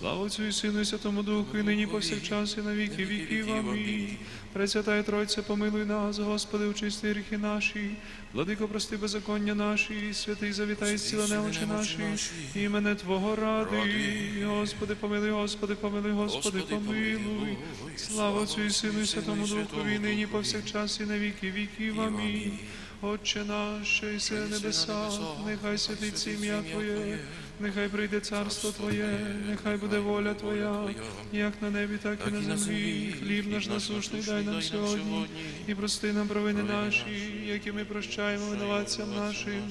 Слава Отцю і Сину і Святому Духу, і нині повсякчас, і на віки віків. Амінь. Пресвятая Тройця, помилуй нас, Господи, очисти гріхи наші, владико, прости беззаконня наші, святий завітай зціла немочі наші, імене Твого ради. Господи, помилуй, Господи, помилуй, Господи, помилуй. Слава Отцю і Сину і Святому Духу, і нині повсякчас, і на віки віків. Амінь. Отче наш, що єси на небесах, нехай святиться ім'я Твоє, нехай прийде царство Твоє, нехай буде воля Твоя, як на небі, так і на землі. Хліб наш насушний дай нам сьогодні, і прости нам провини наші, які ми прощаємо винуватцям нашим.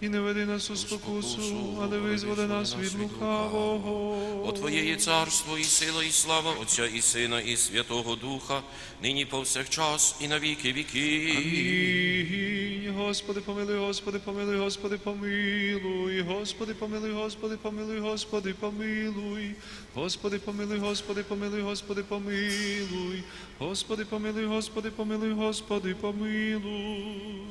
І не веди нас у спокусу, але визволи нас від лукавого. Бо Твоє є царство і сила, і слава Отця і Сина, і Святого Духа, нині повсякчас, і на віки віків. Господи, помилуй, Господи, помилуй, Господи, помилуй, Господи, помилуй, Господи, помилуй, Господи, помилуй, Господи, помилуй, Господи, помилуй, Господи, помилуй, Господи, помилуй, Господи, помилуй, Господи, помилуй.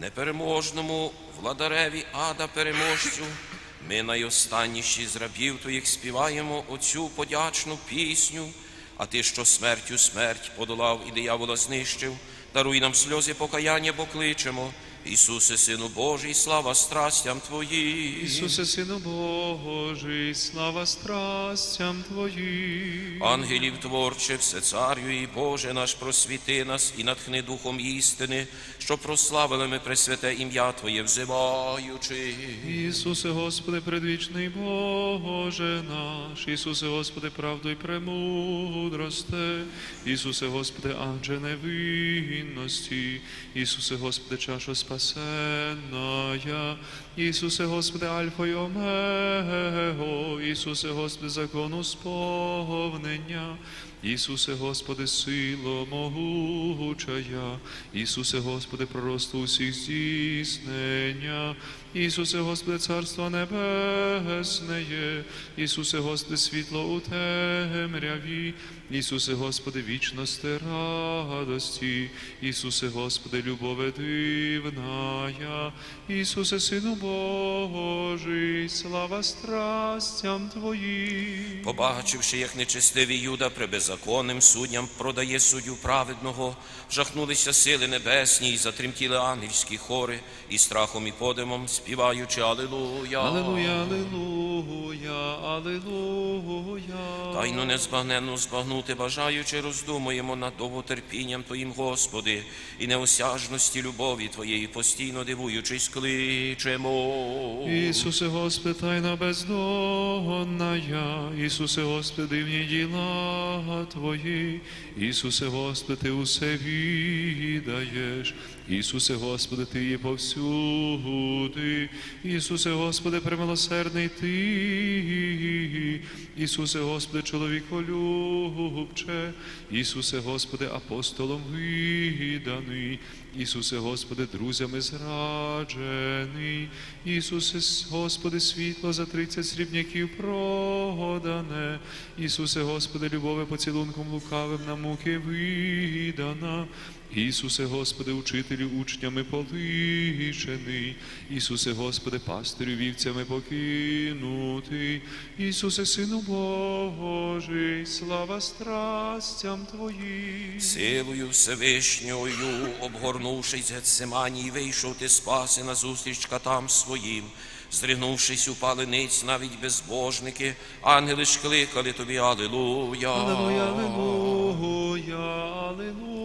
Непереможному владареві ада переможцю, ми найостанніші з рабів твоїх співаємо оцю подячну пісню, а ти, що смертю смерть подолав і диявола знищив, даруй нам сльози покаяння, бо кличемо. Ісусе, Сину Божий, слава страстям Твоїм. Ісусе, Сину Божий, слава страстям Твоїм. Ангелів творче, все царю і Боже наш просвіти нас і натхни духом істини, що прославили ми пресвяте ім'я Твоє взиваючи. Ісусе, Господи, предвічний Боже наш, Ісусе, Господи, правду і премудросте, Ісусе, Господи, адже невинності, Ісусе, Господи, чаша спасенная, Ісусе, Господи, Альфа і Омего, Ісусе, Господи, закону сповнення, Ісусе, Господи, сила могучая, Ісусе, Господи, проросту усіх здійснення, Ісусе, Господи, Царство Небесне, Ісусе, Господи, світло у темряві, Ісусе, Господи, вічності радості, Ісусе, Господи, любове дивная, Ісусе, Сину Божий, слава страстям Твоїм. Побачивши, як нечестивий Юда при суддям продає суддю праведного, вжахнулися сили небесні і затремтіли ангельські хори, і страхом і подимом співаючи Алилуя. Аллилуйя, аллилуйя, аллилуйя. Тайну незбагненну збагнути, бажаючи, роздумуємо над довготерпінням Твоїм, Господи, і неосяжності любові Твоєї, постійно дивуючись, кличемо. Ісусе, Господи, тайна бездонная, Ісусе, Господи, дивні діла Твої, Ісусе, Господи, Ти усе відаєш, Ісусе, Господи, Ти є повсюди, Ісусе, Господи, премилосердний Ти, Ісусе, Господи, чоловіколюбче, Ісусе, Господи, апостолом виданий, Ісусе, Господи, друзями зраджений, Ісусе, Господи, світло за тридцять срібняків продане, Ісусе, Господи, любове поцілунком лукавим на муки видана, Ісусе, Господи, учителю учнями полишений, Ісусе, Господи, пастирю вівцями покинутий, Ісусе, Сину Божий, слава страстям Твоїм. Силою Всевишньою, обгорнувшись Гецеманії, вийшов ти спаси на зустріч катам своїм. Здригнувшись, упали ниць навіть безбожники, ангели ж кликали тобі, Алилуя. Аллилуйя, аллилуйя, аллилуйя.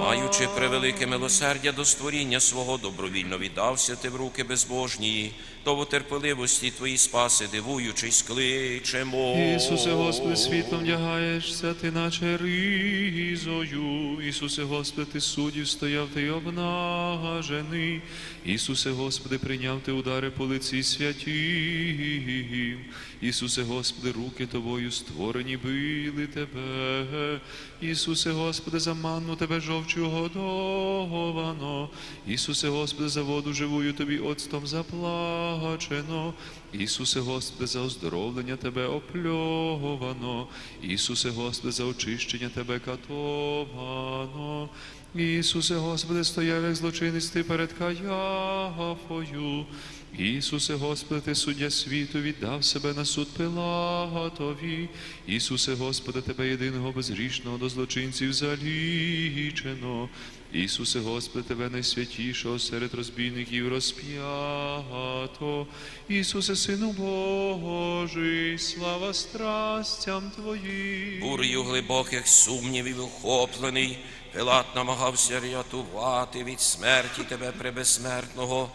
Маючи превелике милосердя до створіння свого, добровільно віддався ти в руки безбожнії, то в терпеливості твої спаси, дивуючись, кличемо. Ісусе, Господи, світлом вдягаєшся, ти наче різою. Ісусе, Господи, ти суддів стояв, ти обнажений. Ісусе, Господи, прийняв ти удари по лиці святі. Ісусе, Господи, руки тобою створені били тебе. Ісусе, Господи, за манну тебе жовчу годовано. Ісусе, Господи, за воду живую тобі оцтом заплачено. Ісусе, Господи, за оздоровлення Тебе опльовано. Ісусе, Господи, за очищення Тебе катовано. Ісусе, Господи, стояв як злочинець ти перед Каяфою. Ісусе, Господи, Ти суддя світу, віддав себе на суд Пилатові. Ісусе, Господи, Тебе єдиного безгрішного до злочинців залічено. Ісусе, Господи, Тебе найсвятішого серед розбійників розп'ято. Ісусе, Сину Божий, слава страстям Твоїм. Бурею глибоких сумнівів охоплений, Пилат намагався рятувати від смерті тебе пребезсмертного,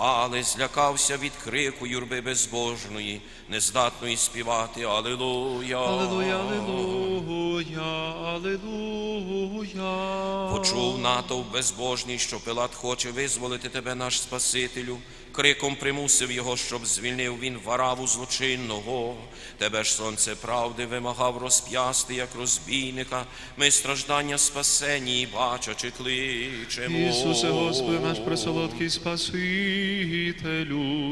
але злякався від крику юрби безбожної, нездатної співати Алилуя. Аллилуйя, Алилуя, Алилуя. Почув натовп безбожний, що Пилат хоче визволити тебе, наш Спасителю. Криком примусив його, щоб звільнив він вараву злочинного. Тебе ж сонце правди вимагав розп'ясти, як розбійника. Ми страждання спасені, бачачи кличемо. Ісусе, Господи, наш пресолодкий Спасителю,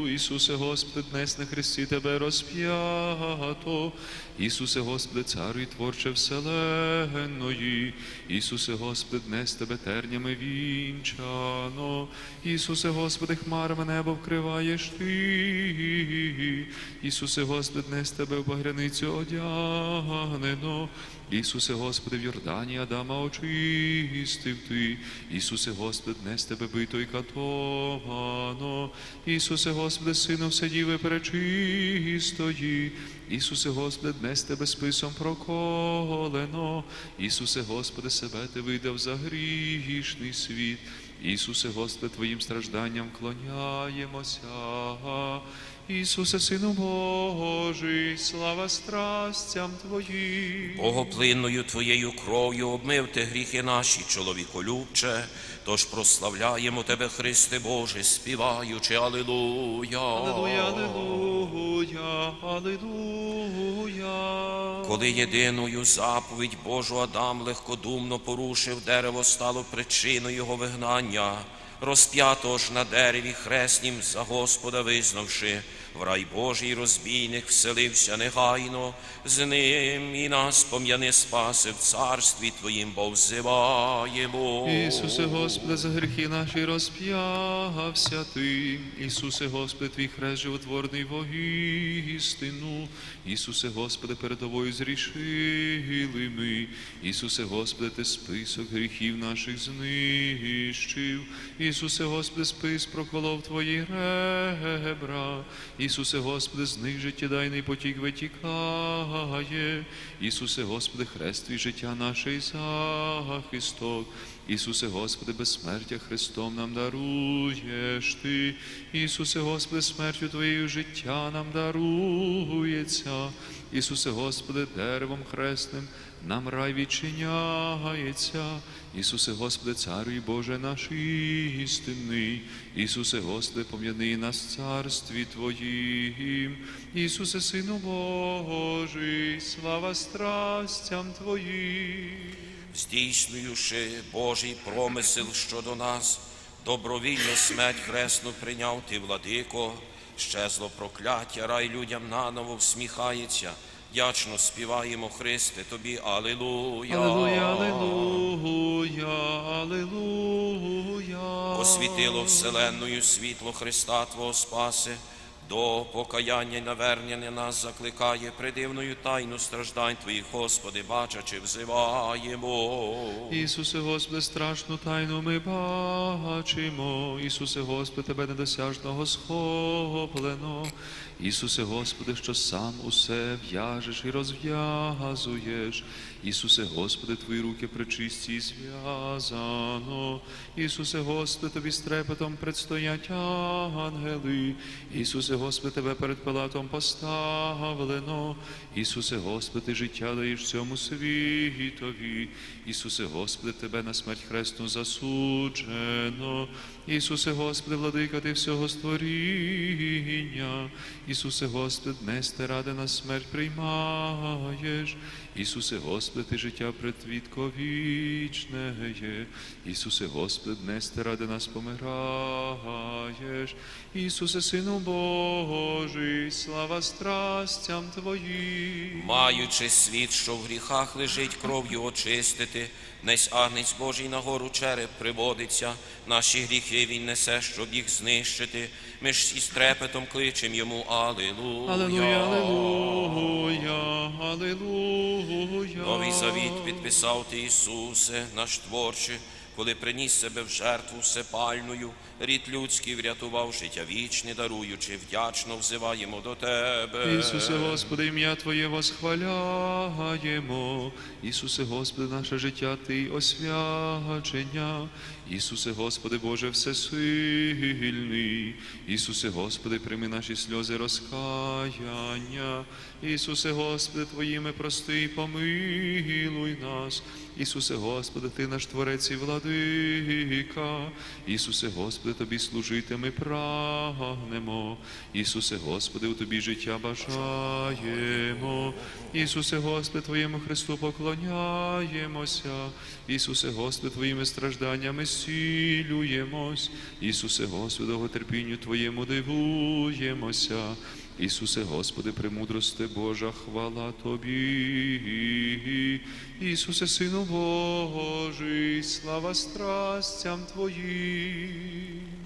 Ісусе, Господи, днес на хресті Тебе розп'ято, Ісусе, Господи, Царю і Творче вселенної, Ісусе, Господи, днес Тебе тернями вінчано, Ісусе, Господи, хмарами небо вкриваєш Ти, Ісусе, Господи, днес Тебе в багряницю одягнено, Ісусе, Господи, в Йордані Адама очистив Ти, Ісусе, Господи, днес Тебе бито й катовано, Ісусе, Господи, Сину вседіви перечистої, Ісусе, Господи, днес Тебе списом проколено, Ісусе, Господи, себе Ти видав за грішний світ, Ісусе, Господи, Твоїм стражданням клоняємося. Ісусе, Сину Божий, слава страстям Твоїм. Богоплинною Твоєю кров'ю обмив ти гріхи наші, чоловіколюбче, тож прославляємо Тебе, Христе Боже, співаючи Алилуя. Аллилуйя, аллилуйя, аллилуйя. Коли єдиною заповідь Божу Адам легкодумно порушив, дерево стало причиною його вигнання, розп'ятого ж на дереві хреснім за Господа визнавши, в рай Божий розбійник вселився негайно, з ним і нас пом'яни спаси в царстві Твоїм, бо взиваємо. Ісусе, Господи, за гріхи наші розп'явся Ти. Ісусе, Господи, Твій хрест животворний воістину. Ісусе, Господи, перед Тобою зрішили ми. Ісусе, Господи, Ти список гріхів наших знищив. Ісусе, Господи, спис проколов Твої ребра. Ісусе, Господи, з них життєдайний потік витікає. Ісусе, Господи, хрест Твій життя наше і захисток. Ісусе, Господи, безсмертя Христом нам даруєш Ти. Ісусе, Господи, смертю Твоєю життя нам дарується. Ісусе, Господи, деревом хресним нам рай відчиняється. Ісусе, Господи, Царю Боже наш істинний. Ісусе, Господи, пом'яни нас в царстві Твоїм. Ісусе, Сину Божий, слава страстям Твоїм. Здійснюючи Божий промисел щодо нас, добровільно смерть хресну прийняв ти, владико, щезло прокляття, рай людям наново всміхається. Дячно співаємо Христе Тобі, Алилуя. Аллилуйя, аллилуйя, аллилуйя. Освітило вселенною світло Христа Твого Спаси, до покаяння й навернення нас закликає придивною тайну страждань Твоїх, Господи, бачачи, взиваємо. Ісусе, Господи, страшну тайну ми бачимо. Ісусе, Господи, Тебе недосяжного схоплено. Ісусе, Господи, що сам усе в'яжеш і розв'язуєш. Ісусе, Господи, Твої руки причисті і зв'язано. Ісусе, Господи, Тобі з трепетом предстоять ангели. Ісусе, Господи, Тебе перед Пилатом поставлено. Ісусе, Господи, життя даєш цьому світові. Ісусе, Господи, Тебе на смерть хресну засуджено. Ісусе, Господи, владика Ти всього створіння. Ісусе, Господи, днес Ти ради на смерть приймаєш. Ісусе, Господи, Ти життя предвідковічне є. Ісусе, Господи, днес Ти ради нас помираєш. Ісусе, Сину Божий, слава страстям Твоїм. Маючи світ, що в гріхах лежить, кров'ю очистити, Несь агнець Божий на гору череп приводиться, наші гріхи він несе, щоб їх знищити. Ми ж із трепетом кличем йому Алилуя. Аллилуйя, Алилуя, Алилуя. Новий завіт підписав ти, Ісусе, наш творче, коли приніс себе в жертву всепальною, рід людський врятував життя вічне, даруючи, вдячно взиваємо до Тебе. Ісусе, Господи, ім'я Твоє восхваляємо. Ісусе, Господи, наше життя Ти освячення. Ісусе, Господи, Боже всесильний. Ісусе, Господи, прийми наші сльози розкаяння. Ісусе, Господи, Твоїми прости і помилуй нас. Ісусе, Господи, Ти наш Творець і владика. Ісусе, Господи, Тобі служити ми прагнемо. Ісусе, Господи, у Тобі життя бажаємо. Ісусе, Господи, Твоєму Христу поклоняємося. Ісусе, Господи, Твоїми стражданнями зцілюємось. Ісусе, Господи, терпінню Твоєму дивуємося. Ісусе, Господи, премудрости Божа, хвала Тобі. Ісусе, Сину Божий, слава страстям Твоїм.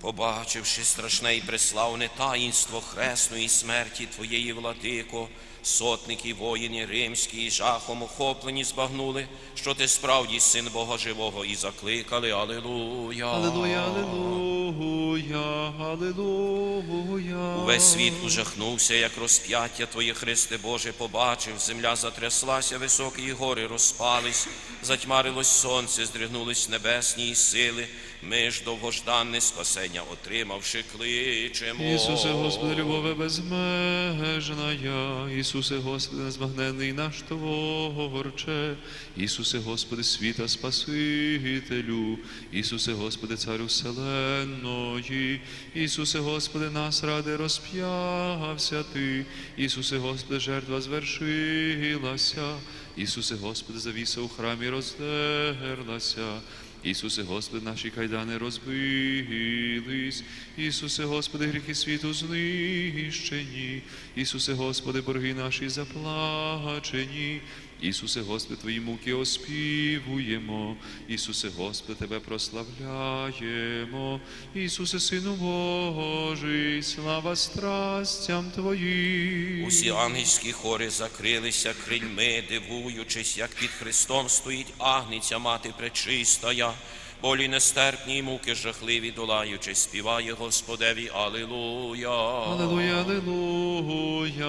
Побачивши страшне і преславне таїнство хресної смерті Твоєї, владико, сотники, воїни римські, жахом охоплені збагнули, що ти справді син Бога живого, і закликали Алилуя. Аллилуйя, аллилуйя, аллилуйя. Увесь світ ужахнувся, як розп'яття Твоє Христе Боже побачив, земля затряслася, високі гори розпались, затьмарилось сонце, здригнулись небесні сили. Ми ж довгожданне спасення отримавши, кличемо. Ісусе, Господи, любове безмежна я, Ісусе, Господи, незбагненний наш Творче, Ісусе, Господи, світа Спасителю, Ісусе, Господи, Царю вселенної, Ісусе, Господи, нас ради розп'явся Ти, Ісусе, Господи, жертва звершилася, Ісусе, Господи, завіса у храмі роздерлася. Ісусе, Господи, наші кайдани розбились, Ісусе, Господи, гріхи світу знищені, Ісусе, Господи, борги наші заплачені, Ісусе, Господи, Твої муки оспівуємо, Ісусе, Господи, Тебе прославляємо, Ісусе, Сину Божий, слава страстям Твоїм. Усі ангельські хори закрилися крильми, дивуючись, як під Христом стоїть агниця мати пречистая, болі нестерпні й муки жахливі долаючи, співає Господеві Алилуя. Аллилуйя, аллилуйя,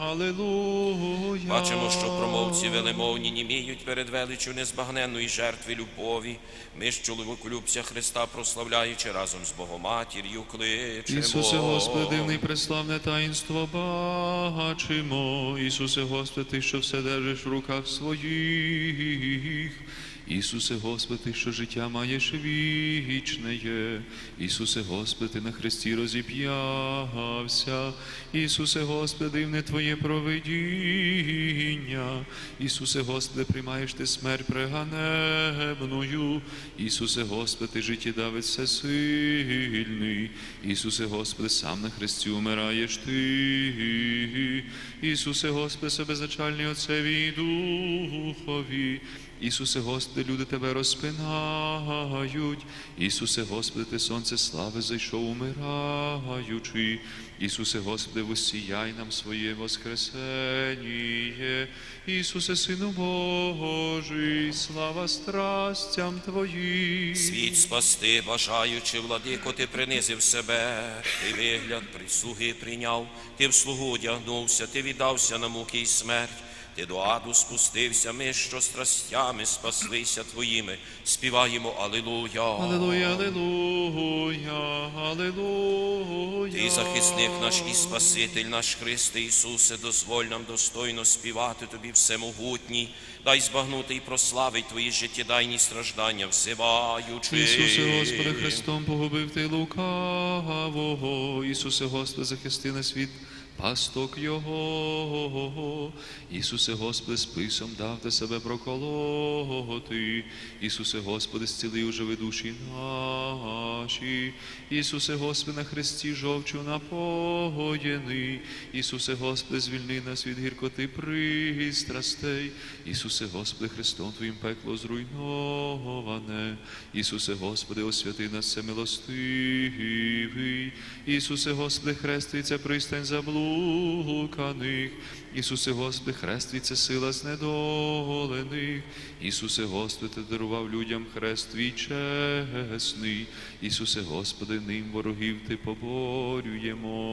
аллилуйя. Бачимо, що промовці велемовні німіють перед величю незбагненної жертви любові. Ми ж чоловіколюбця Христа прославляючи разом з Богоматір'ю кличемо. Ісусе, Господи, дивний преславне таїнство бачимо. Ісусе, Господи, Ти, що все держиш в руках своїх. Ісусе, Господи, що життя маєш вічне є. Ісусе, Господи, на хресті розіп'явся. Ісусе, Господи, дивне Твоє провидіння. Ісусе, Господи, приймаєш Ти смерть преганебною. Ісусе, Господи, життєдавець всесильний. Ісусе, Господи, сам на хресті умираєш Ти. Ісусе, Господи, себе зачальний Отцеві і Духові. Ісусе, Господи, люди Тебе розпинають. Ісусе, Господи, Ти сонце слави зайшов умираючи. Ісусе, Господи, воссіяй нам своє воскресеніє. Ісусе, Сину Божий, слава страстям Твоїм. Світ спасти, бажаючи, владико, ти принизив себе, ти вигляд прислуги прийняв, ти в слугу одягнувся, ти віддався на муки й смерть. Ти до аду спустився, ми, що страстями спаслися твоїми, співаємо Алилуя. Аллилуйя, аллилуйя, аллилуйя. Ти захисник наш і Спаситель наш Христе Ісусе, дозволь нам достойно співати Тобі всемогутній, дай збагнути і прославить Твої життєдайні страждання, взиваючи. Ісусе, Господи, Христом погубив ти лукавого. Ісусе, Господи, захисти на світ пасток Його. Ісусе, Господи, списом дав ти себе проколоти. Ісусе, Господи, зцілив живи душі наші. Ісусе, Господи, на хресті жовчу напоєний. Ісусе, Господи, звільни нас від гіркоти пристрастей. Ісусе, Господи, Христом Твоїм пекло зруйноване. Ісусе, Господи, освяти нас все милостивий. Ісусе, Господи, хреститься пристань заблуканих. Ісусе, Господи, хреститься сила знедолених. Ісусе, Господи, Ти дарував людям хрест Твій чесний. Ісусе, Господи, ним ворогів Ти поборюємо.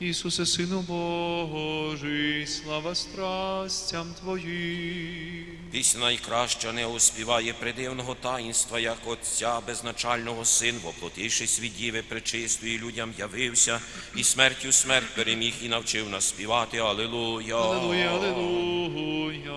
Ісусе, Сину Божий, слава страстям Твоїм. Пісня найкраща не успіває придивного таїнства, як Отця безначального Син, воплотившись від Діви пречистої, людям явився, і смертю смерть переміг і навчив нас співати. Алілуя. Аллилуйя, аллилуйя,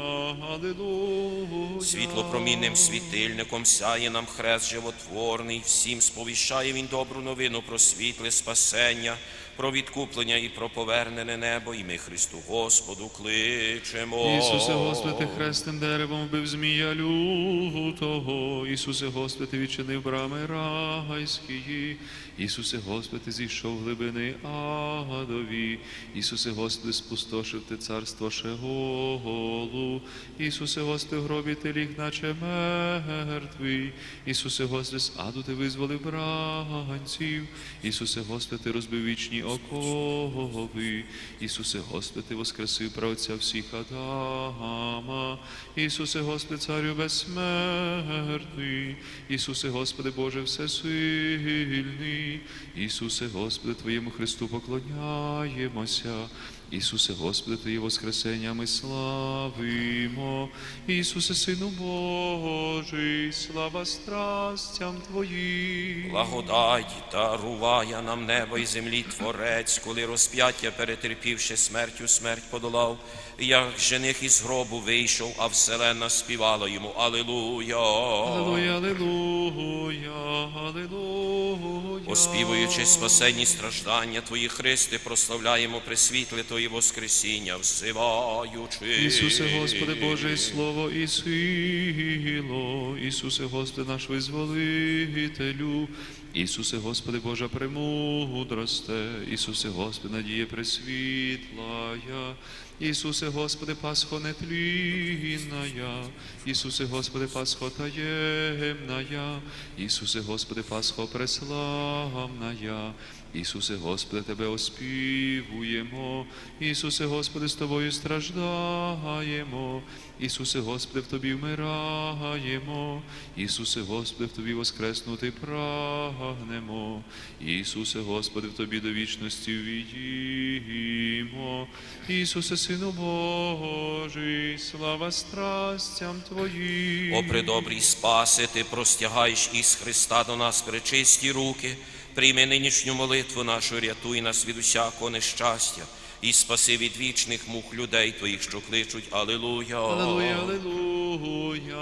аллилуйя. Світлопромінним світильником сяє нам хрест животворний, всім сповіщає він добру новину про світле спасення, про відкуплення і про повернене небо, і ми Христу Господу кличемо. Ісусе, Господи, ти хрестним деревом вбив змія лютого. Ісусе, Господи, відчинив брами райські. Ісусе, Господи, зійшов глибини адові. Ісусе, Господи, спустошив ти царство Шеголу. Ісусе, Господи, в гробі ти ліг, наче мертвий. Ісусе, Господи, з аду ти визволив бранців. Ісусе, Господи, ти розбив вічні окови. Ісусе, Господи, ти воскресив правця всіх Адама. Ісусе, Господи, Царю безсмертний. Ісусе, Господи, Боже всесильний. Ісусе, Господи, Твоєму Христу поклоняємося. Ісусе, Господи, Твоє Воскресення ми славимо. Ісусе, Сину Божий, слава страстям Твоїм. Благодать даруває нам небо і землі Творець, коли розп'яття, перетерпівши смертю, смерть подолав, як жених із гробу вийшов, а вселена співала йому Алілуя. Аллилуйя, аллилуйя, аллилуйя. Оспівуючи спасенні страждання Твої Христи, прославляємо пресвітле Твої Воскресіння, взиваючи. Ісусе, Господи, Боже, і Слово і сило, Ісусе, Господи, наш визволителю, Ісусе, Господи, Божа премудросте, Ісусе, Господи, надія пресвітлая, Ісусе, Господи, Пасхо нетлінная, Ісусе, Господи, Пасхо таємная, Ісусе, Господи, Пасхо преславная, Ісусе, Господи, Тебе оспівуємо, Ісусе, Господи, з Тобою страждаємо, Ісусе, Господи, в Тобі вмираємо, Ісусе, Господи, в Тобі воскреснути прагнемо, Ісусе, Господи, в Тобі до вічності ввійдімо, Ісусе, Сину Божий, слава страстям Твоїм. О, придобрій спаси, ти простягаєш із Христа до нас причисті руки, прийми нинішню молитву нашу, рятуй нас від усякого нещастя і спаси від вічних мук людей твоїх, що кличуть Алілуя. Аллилуйя, аллилуйя,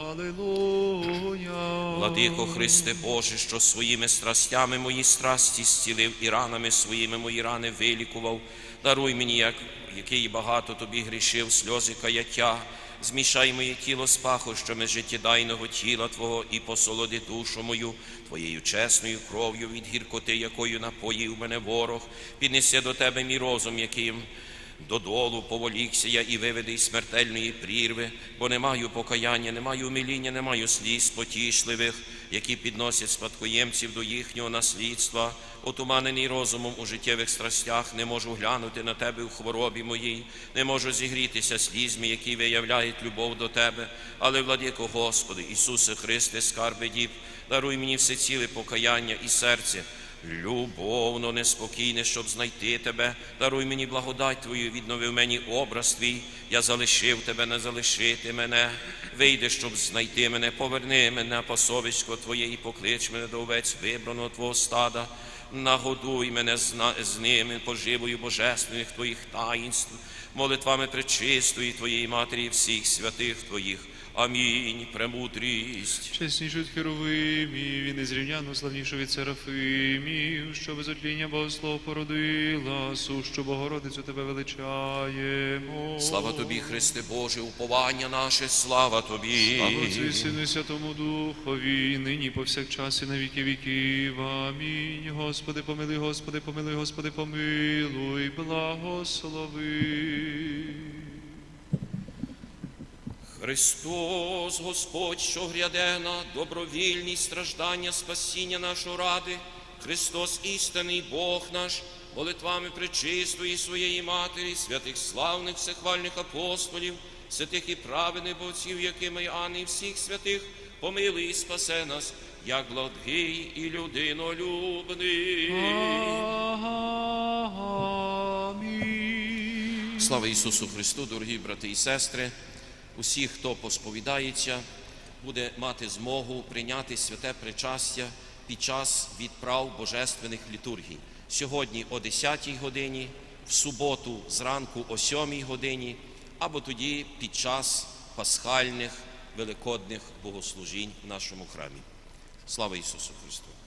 аллилуйя. Владико Христе Боже, що своїми страстями мої страсті зцілив і ранами своїми мої рани вилікував. Даруй мені, як, який багато тобі грішив, сльози каяття. Змішай моє тіло з пахощами життєдайного тіла Твого і посолоди душу мою Твоєю чесною кров'ю від гіркоти, якою напоїв мене ворог, піднеси до Тебе мій розум, яким Додолу поволікся я і виведи із смертельної прірви, бо не маю покаяння, не маю умиління, не маю сліз потішливих, які підносять спадкоємців до їхнього наслідства. Отуманений розумом у життєвих страстях, не можу глянути на тебе у хворобі моїй, не можу зігрітися слізьми, які виявляють любов до тебе. Але, владико Господи, Ісусе Христе, скарби діб, даруй мені все ціле покаяння і серце. Любовно, неспокійне, щоб знайти тебе, даруй мені благодать Твою, віднови в мені образ твій. Я залишив тебе, не залишити мене. Вийди, щоб знайти мене, поверни мене, пасовисько Твоє, і поклич мене до овець вибраного Твого стада. Нагодуй мене з, ними поживою божественних Твоїх таїнств, молитвами пречистої Твоєї Матері всіх святих Твоїх. Амінь. Премудрість. Чесніший від херовимів і незрівняно славніший від серафимів, що без отління Богослов породила, сущу Богородицю тебе величаємо. Слава тобі, Христе Боже, уповання наше, слава тобі. Слава Сину Святому Духові, і нині повсякчас і на віки віків. Амінь. Господи, помилуй, Господи, помилуй, Господи, помилуй, благослови. Христос, Господь, що гряде на добровільні страждання спасіння нашого ради, Христос, істинний Бог наш, молитвами пречистої своєї Матері, святих славних всехвальних апостолів, святих і праведних отців, якими Іоанн і всіх святих, помилуй і спасе нас, як благий і людинолюбний. Слава Ісусу Христу, дорогі брати і сестри. Усі, хто посповідається, буде мати змогу прийняти святе причастя під час відправ божественних літургій. Сьогодні о 10 годині, в суботу зранку о 7 годині, або тоді під час пасхальних великодних богослужінь в нашому храмі. Слава Ісусу Христу!